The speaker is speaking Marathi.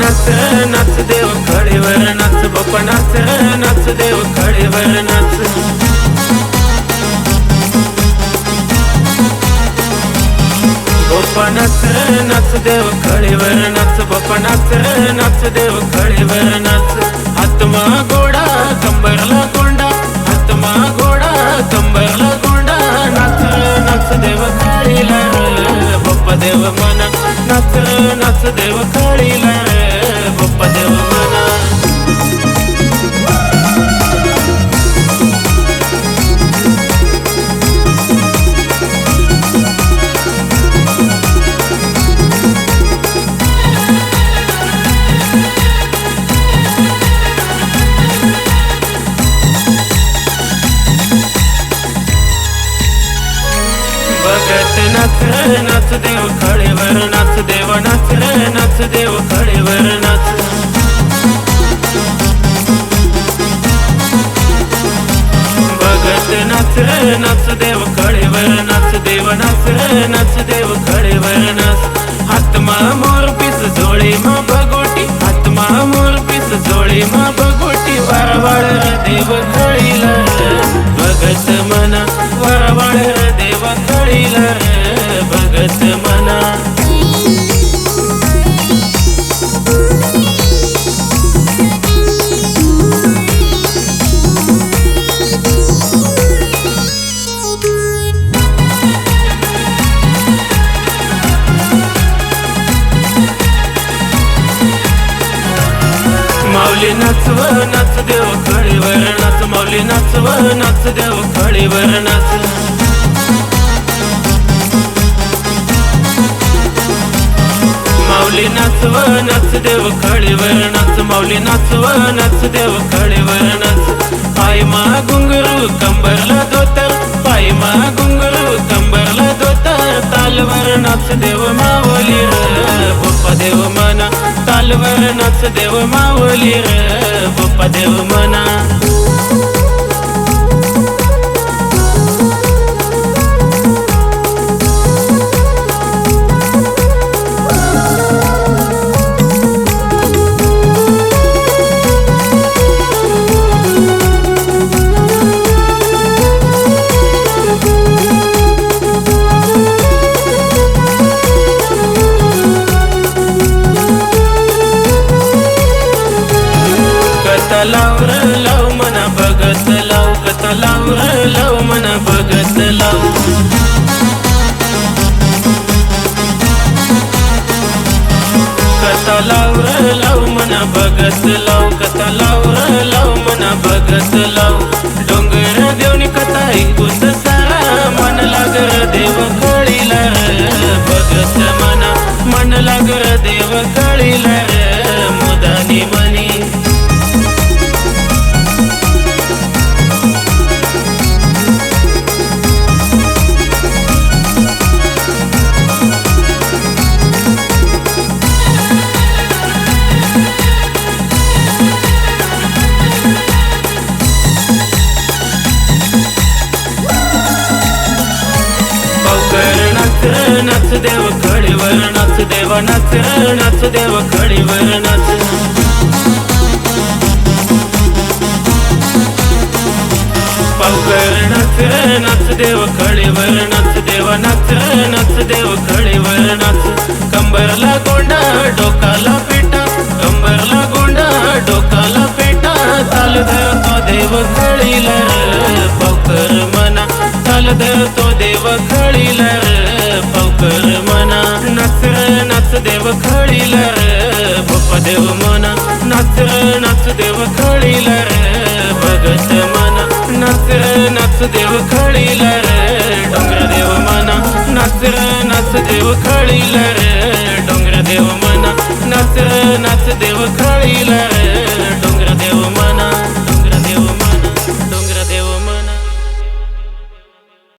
नाच देव खडीवर नाच बाप्पा नाच नाच देव खडीवर नाच. बाप्पा नाच नाच देव खडीवर नाच बाप्पा नाच नाच देव खडीवर नाच. आत्मा गोडा कंबरला गोंडा आत्मा गोडा कंबरला गोंडा. नाच नाच देव खडीला रे बाप्पा देव मन. नाच नाच देव खडीला. नाच नाच देव खळेवर नाच देव नाच नाच देव खळेवर नाच बघत नाच नाच देव खळेवर नाच देव नाच नाच देव खळेवर मौली नाचव नाच देव खळीवर नाच. मौली नाचव नाच देव खळीवर नाच. माऊली नाचव नाच देव खळीवर नाच. माऊली नाचव नाच देव खळीवर नाच. पाय मा घुंगरू कंबरला धोतर पाय मा घुंगरू कंबरला धोतर तालवर नाच देव मावली र मालवर नाच देव माऊली र बाप्पा देव मना. बघत लाव कथा लाव र लाव मना बघत लाव. डोंगर देवनी कथा ऐकूत सारा मन लागर देव कळीला र. बघत मना मन लागर देव कळीला नाच देव खडीवर नाच देव नाच नाच देव खडीवर नाच पावकर नाच नाच देव खडीवर नाच देव नाच नाच देव खडीवर नाच कंबरला गोंडा डोकाला पेटा कंबरला गोंडा डोकाला पेटा ताल धरतो देव खळीला पावकर मना ताल धरतो देव खळीला देव खळील र बाप्पा देव मना नाच नाच देव खळील र भगत मना नाच नाच देव खळील रे डोंगर देव मना नाच नाच देव खळील रे डोंगर देव मना नाच र नाच देव खळील रे.